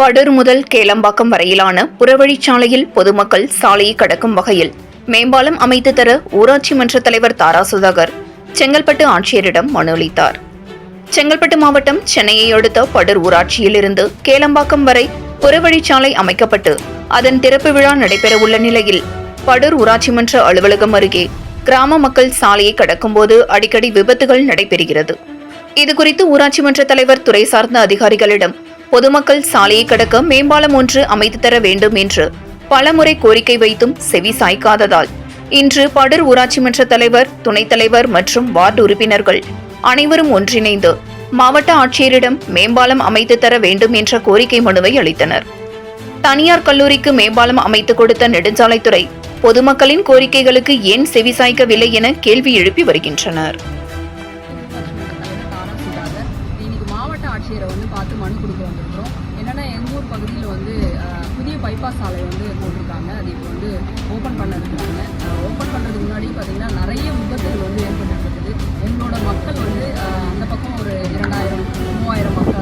படூர் முதல் கேளம்பாக்கம் வரையிலான புறவழிச்சாலையில் பொதுமக்கள் சாலையை கடக்கும் வகையில் மேம்பாலம் அமைத்து தர ஊராட்சி மன்ற தலைவர் தாரா சுதாகர் செங்கல்பட்டு ஆட்சியரிடம் மனு அளித்தார். செங்கல்பட்டு மாவட்டம் சென்னையை அடுத்த படூர் ஊராட்சியில் இருந்து கேளம்பாக்கம் வரை புறவழிச்சாலை அமைக்கப்பட்டு அதன் திறப்பு விழா நடைபெறவுள்ள நிலையில் படூர் ஊராட்சி மன்ற அலுவலகம் அருகே கிராம மக்கள் சாலையை கடக்கும்போது அடிக்கடி விபத்துகள் நடைபெறுகிறது. இதுகுறித்து ஊராட்சி மன்ற தலைவர் துறை சார்ந்த அதிகாரிகளிடம் பொதுமக்கள் சாலையை கடக்க மேம்பாலம் ஒன்று அமைத்து தர வேண்டும் என்று பலமுறை கோரிக்கை வைத்தும் செவி சாய்க்காததால் இன்று படர் ஊராட்சி மன்ற தலைவர் துணைத் தலைவர் மற்றும் வார்டு உறுப்பினர்கள் அனைவரும் ஒன்றிணைந்து மாவட்ட ஆட்சியரிடம் மேம்பாலம் அமைத்து தர வேண்டும் என்ற கோரிக்கை மனுவை அளித்தனர். தனியார் கல்லூரிக்கு மேம்பாலம் அமைத்துக் கொடுத்த நெடுஞ்சாலைத்துறை பொதுமக்களின் கோரிக்கைகளுக்கு ஏன் செவிசாய்க்கவில்லை என கேள்வி எழுப்பி வருகின்றனர். ஆட்சியரை வந்து பார்த்து மனு கொடுக்க வந்திருக்கிறோம். என்னன்னா எங்கள் ஊர் பகுதியில் வந்து புதிய பைபாஸ் சாலை வந்து போட்டிருக்காங்க. அது இப்போ வந்து ஓப்பன் பண்ண இருக்கிறாங்க ஓப்பன் பண்ணுறதுக்கு முன்னாடி பார்த்தீங்கன்னா நிறைய விபத்துகள் வந்து ஏற்பட்டுருக்குது. எங்களோட மக்கள் வந்து அந்த பக்கம் ஒரு இரண்டாயிரம் மூவாயிரம் மக்க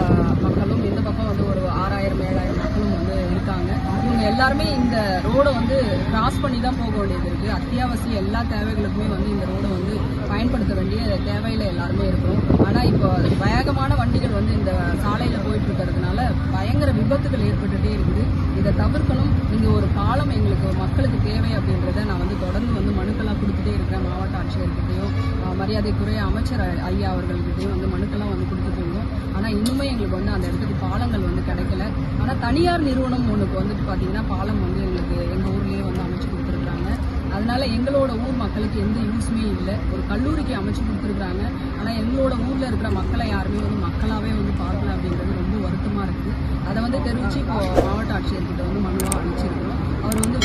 மக்களும் இந்த பக்கம் வந்து ஒரு ஆறாயிரம் ஏழாயிரம் மக்களும் வந்து இருக்காங்க. இவங்க எல்லாருமே இந்த ரோடை வந்து கிராஸ் பண்ணி தான் போக வேண்டியது இருக்குது அத்தியாவசிய எல்லா தேவைகளுக்குமே வந்து இந்த ரோடை வந்து பயன்படுத்த வேண்டிய தேவையில் எல்லாருமே இருக்கிறோம். ஆனால் இப்போ வேகமான வண்டிகள் வந்து இந்த சாலையில் போயிட்டு இருக்கிறதுனால பயங்கர விபத்துகள் ஏற்பட்டுட்டே இருக்குது. இதை தவிர்க்கணும். இங்கே ஒரு பாலம் எங்களுக்கு மக்களுக்கு தேவை அப்படின்றத நான் வந்து தொடர்ந்து வந்து மனுக்கெல்லாம் கொடுத்துட்டே இருக்கிறேன். மாவட்ட ஆட்சியர்கிட்டையும் மரியாதைக்குரிய அமைச்சர் ஐயா அவர்கள்கிட்டையும் வந்து மனுக்கெல்லாம் வந்து கொடுத்துட்டு இருந்தோம். ஆனால் இன்னுமே எங்களுக்கு வந்து அந்த இடத்துக்கு பாலங்கள் வந்து கிடைக்கல. ஆனால் தனியார் நிறுவனம் ஒன்றுக்கு வந்துட்டு பார்த்தீங்கன்னா பாலம் வந்து அதனால எங்களோட ஊர் மக்களுக்கு எந்த யூஸுமே இல்லை. ஒரு கல்லூரிக்கு அமைச்சு கொடுத்துருக்குறாங்க. ஆனால் எங்களோட ஊரில் இருக்கிற மக்களை யாருமே வந்து மக்களாகவே வந்து பார்க்கல அப்படின்றது ரொம்ப வருத்தமாக இருக்குது அதை வந்து தெரிவித்து இப்போ மாவட்ட ஆட்சியர்கிட்ட வந்து மனுவாக அனுப்பிச்சிருக்கிறோம் அவர் வந்து